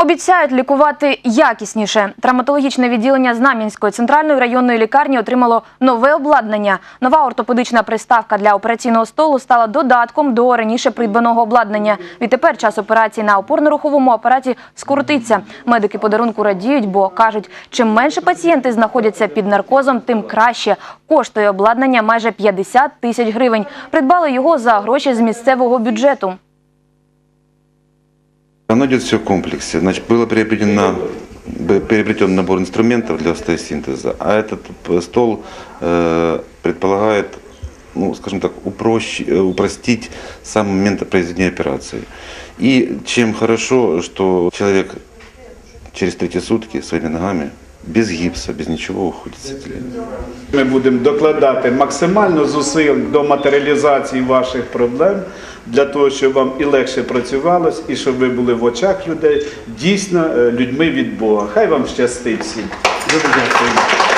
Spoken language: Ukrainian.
Обіцяють лікувати якісніше. Травматологічне відділення Знам'янської центральної районної лікарні отримало нове обладнання. Нова ортопедична приставка для операційного столу стала додатком до раніше придбаного обладнання. Відтепер час операції на опорно-руховому апараті скоротиться. Медики подарунку радіють, бо кажуть, чим менше пацієнти знаходяться під наркозом, тим краще. Коштує обладнання майже 50 тисяч гривень. Придбали його за гроші з місцевого бюджету. Оно идет все в комплексе. Значит, было приобретено, б- приобретен набор инструментов для остеосинтеза, а этот п- стол э, предполагает, ну, скажем так, упрощ- э, упростить сам момент произведения операции. И чем хорошо, что человек через третьи сутки своими ногами, без гіпса, без нічого уходит с отделения. Ми будемо докладати максимально зусиль до матеріалізації ваших проблем для того, щоб вам і легше працювалось, і щоб ви були в очах людей дійсно е, людьми від Бога. Хай вам щастить всім. Дуже дякую.